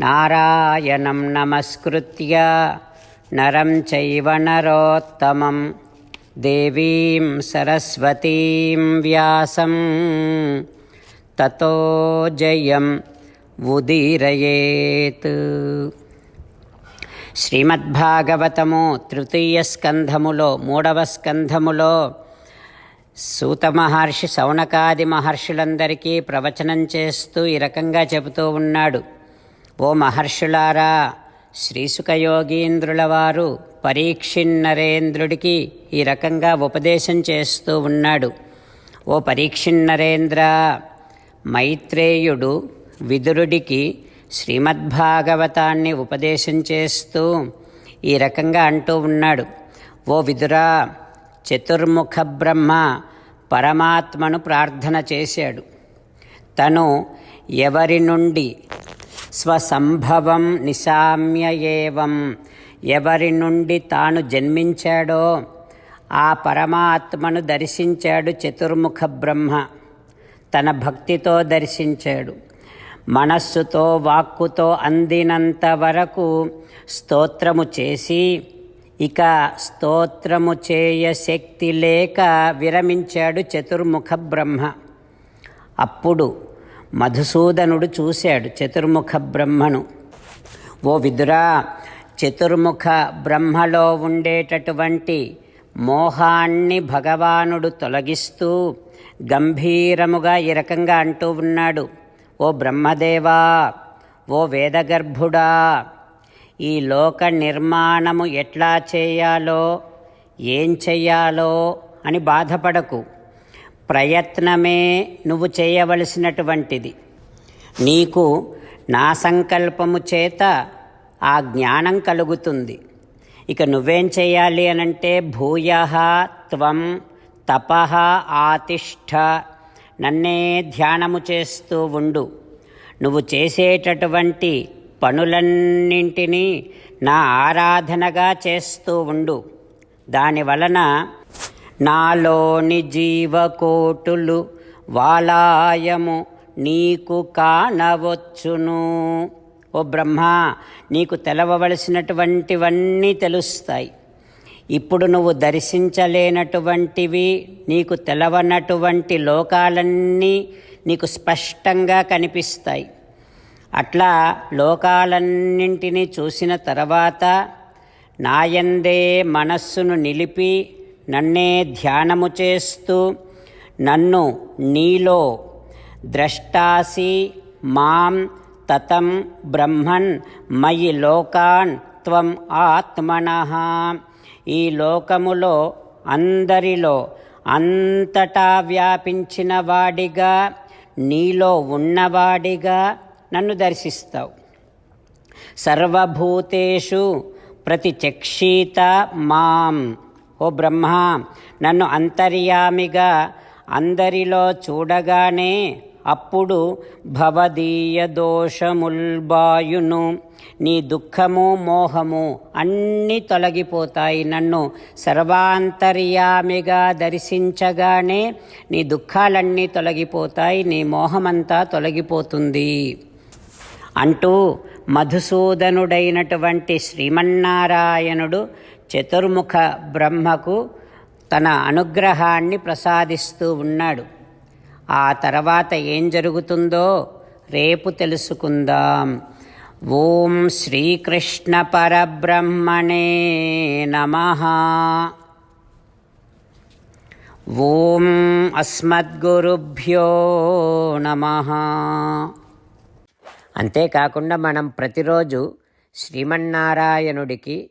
నారాయణం నమస్కృత్య నరం చైవ నరోత్తమం దేవీం సరస్వతీం వ్యాసం తతో జయం ఉదీరయేత్ శ్రీమద్భాగవతము తృతీయ స్కంధములో మూడవ స్కంధములో సూత మహర్షి సౌనకాది మహర్షులందరికీ ప్రవచనం చేస్తూ ఈ రకంగా చెబుతూ ఉన్నాడు. ఓ మహర్షులారా శ్రీసుఖయోగీంద్రుల వారు పరీక్షిన్నరేంద్రుడికి ఈ రకంగా ఉపదేశం చేస్తూ ఉన్నాడు. ఓ పరీక్షిన్నరేంద్ర మైత్రేయుడు విదురుడికి శ్రీమద్భాగవతాన్ని ఉపదేశం చేస్తూ ఈ రకంగా అంటూ ఉన్నాడు. ఓ విదురా చతుర్ముఖ బ్రహ్మ పరమాత్మను ప్రార్థన చేశాడు. తను ఎవరి నుండి స్వసంభవం నిశామ్య ఏవం ఎవరి నుండి తాను జన్మించాడో ఆ పరమాత్మను దర్శించాడు చతుర్ముఖ బ్రహ్మ. తన భక్తితో దర్శించాడు. మనస్సుతో వాక్కుతో అందినంత వరకు స్తోత్రము చేసి ఇక స్తోత్రము చేయ శక్తి లేక విరమించాడు చతుర్ముఖ బ్రహ్మ. అప్పుడు మధుసూదనుడు చూశాడు చతుర్ముఖ బ్రహ్మను. ఓ విదురా చతుర్ముఖ బ్రహ్మలో ఉండేటటువంటి మోహాన్ని భగవానుడు తొలగిస్తూ గంభీరముగా ఈ రకంగా అంటూ ఉన్నాడు. ఓ బ్రహ్మదేవా ఓ వేదగర్భుడా ఈ లోక నిర్మాణము ఎట్లా చేయాలో ఏం చెయ్యాలో అని బాధపడకు. ప్రయత్నమే నువ్వు చేయవలసినటువంటిది. నీకు నా సంకల్పము చేత ఆ జ్ఞానం కలుగుతుంది. ఇక నువ్వేం చేయాలి అనంటే భూయ త్వం తప ఆతిష్ఠ. నన్నే ధ్యానము చేస్తూ ఉండు. నువ్వు చేసేటటువంటి పనులన్నింటినీ నా ఆరాధనగా చేస్తూ ఉండు. దానివలన నాలోని జీవకోటులు వాలాయము నీకు కానవచ్చును. ఓ బ్రహ్మ నీకు తెలవవలసినటువంటివన్నీ తెలుస్తాయి. ఇప్పుడు నువ్వు దర్శించలేనటువంటివి నీకు తెలవనటువంటి లోకాలన్నీ నీకు స్పష్టంగా కనిపిస్తాయి. అట్లా లోకాలన్నింటినీ చూసిన తర్వాత నాయందే మనస్సును నిలిపి నన్నే ధ్యానము చేస్తూ నన్ను నీలో ద్రష్టాసి మాం తతం బ్రహ్మన్ మయి లోకాన్ త్వం ఆత్మన. ఈ లోకములో అందరిలో అంతటా వ్యాపించిన వాడిగా నీలో ఉన్నవాడిగా నన్ను దర్శిస్తావు. సర్వభూతేషు ప్రతిచక్షీత మాం. ఓ బ్రహ్మ నన్ను అంతర్యామిగా అందరిలో చూడగానే అప్పుడు భవదీయ దోషముల్బాయును. నీ దుఃఖము మోహము అన్నీ తొలగిపోతాయి. నన్ను సర్వాంతర్యామిగా దర్శించగానే నీ దుఃఖాలన్నీ తొలగిపోతాయి నీ మోహమంతా తొలగిపోతుంది. అంటూ మధుసూదనుడైనటువంటి శ్రీమన్నారాయణుడు చతుర్ముఖ బ్రహ్మకు తన అనుగ్రహాన్ని ప్రసాదిస్తూ ఉన్నాడు. ఆ తర్వాత ఏం జరుగుతుందో రేపు తెలుసుకుందాం. ఓం శ్రీకృష్ణ పరబ్రహ్మణే నమ. ఓం అస్మద్గురుభ్యో నమ. అంతేకాకుండా మనం ప్రతిరోజు శ్రీమన్నారాయణుడికి